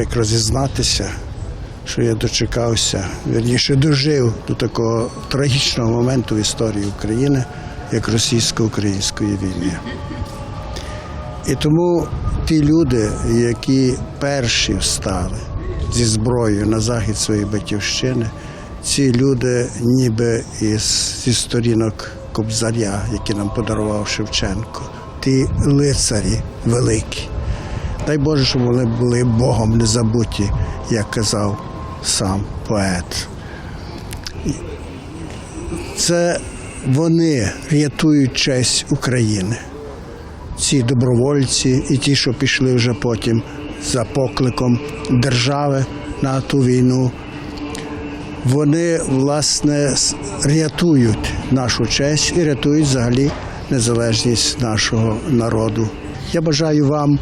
прикро зізнатися, що я дочекався, вірніше дожив до такого трагічного моменту в історії України, як російсько-української війни. І тому ті люди, які перші встали зі зброєю на захід своєї батьківщини, ці люди, ніби із зі сторінок Кобзаря, які нам подарував Шевченко, ті лицарі великі. Дай Боже, щоб вони були Богом не забуті, як казав сам поет. Це вони рятують честь України ці добровольці і ті, що пішли вже потім за покликом держави на ту війну, вони власне рятують нашу честь і рятують взагалі незалежність нашого народу. Я бажаю вам,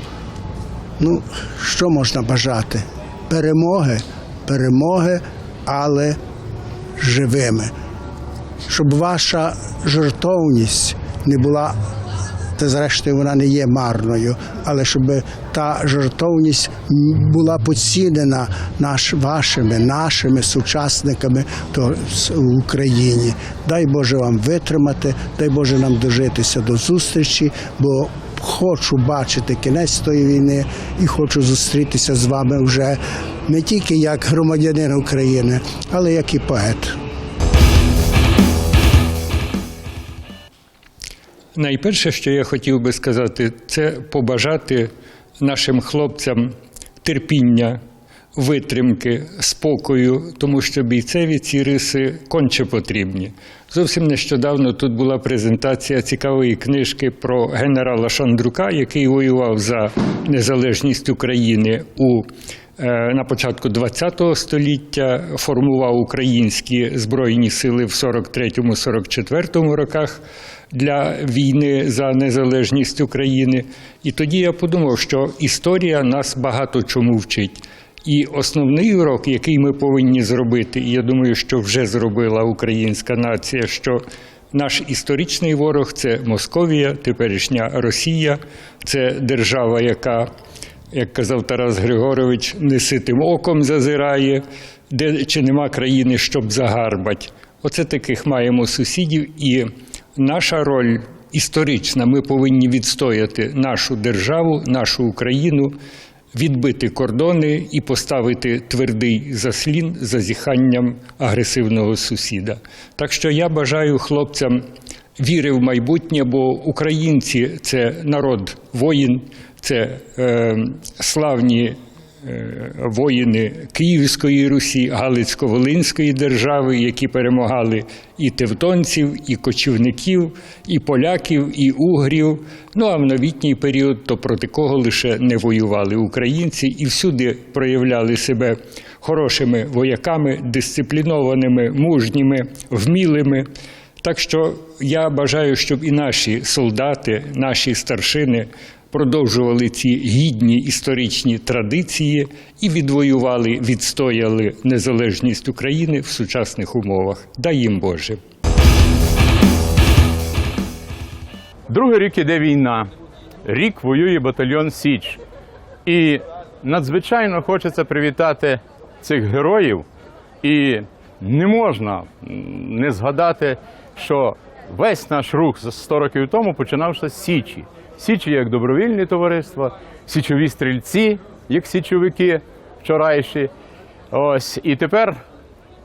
ну що можна бажати? Перемоги, перемоги, але живими. Щоб ваша жертовність не була та зрештою вона не є марною, але щоб та жертовність була поцінена наш, вашими, нашими сучасниками то в Україні. Дай Боже вам витримати, дай Боже нам дожитися до зустрічі, бо хочу бачити кінець тої війни і хочу зустрітися з вами вже не тільки як громадянин України, але як і поет. Найперше, що я хотів би сказати, це побажати нашим хлопцям терпіння, витримки, спокою, тому що бійцеві ці риси конче потрібні. Зовсім нещодавно тут була презентація цікавої книжки про генерала Шандрука, який воював за незалежність України у е, на початку ХХ століття формував українські збройні сили в 43-44 роках для війни за незалежність України. І тоді я подумав, що історія нас багато чому вчить. І основний урок, який ми повинні зробити, і я думаю, що вже зробила українська нація, що наш історичний ворог це Московія, теперішня Росія, це держава, яка, як казав Тарас Григорович, неситим оком зазирає, де чи нема країни, щоб загарбать. Оце таких маємо сусідів, і наша роль історична. Ми повинні відстояти нашу державу, нашу Україну, відбити кордони і поставити твердий заслін зазіханням агресивного сусіда. Так що я бажаю хлопцям віри в майбутнє, бо українці це народ воїн, це е, славні воїни Київської Русі, Галицько-Волинської держави, які перемагали і тевтонців, і кочівників, і поляків, і угрів. Ну а в новітній період то проти кого лише не воювали українці і всюди проявляли себе хорошими вояками, дисциплінованими, мужніми, вмілими. Так що я бажаю, щоб і наші солдати, наші старшини продовжували ці гідні історичні традиції і відвоювали, відстояли незалежність України в сучасних умовах. Дай їм Боже. Другий рік іде війна. Рік воює батальйон Січ. І надзвичайно хочеться привітати цих героїв. І не можна не згадати, що весь наш рух за 100 років тому починався з Січі. Січі як добровільні товариства, січові стрільці, як січовики вчорайші. Ось і тепер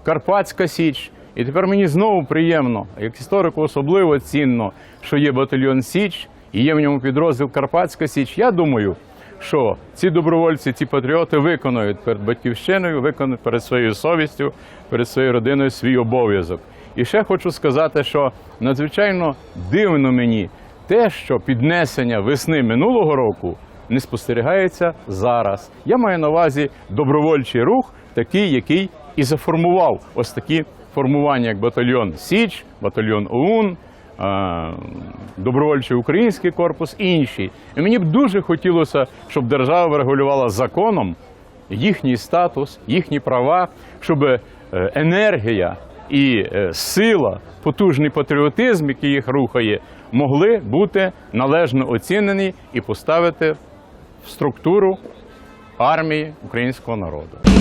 Карпатська Січ. І тепер мені знову приємно, як історику особливо цінно, що є батальйон Січ і є в ньому підрозділ Карпатська Січ. Я думаю, що ці добровольці, ці патріоти виконають перед батьківщиною, виконають перед своєю совістю, перед своєю родиною свій обов'язок. І ще хочу сказати, що надзвичайно дивно мені те, що піднесення весни минулого року не спостерігається зараз. Я маю на увазі добровольчий рух, такий, який і заформував ось такі формування, як батальйон Січ, батальйон ОУН, добровольчий український корпус інші. І мені б дуже хотілося, щоб держава врегулювала законом їхній статус, їхні права, щоб е, енергія і е, сила, потужний патріотизм, який їх рухає, могли бути належно оцінені і поставити в структуру армії українського народу.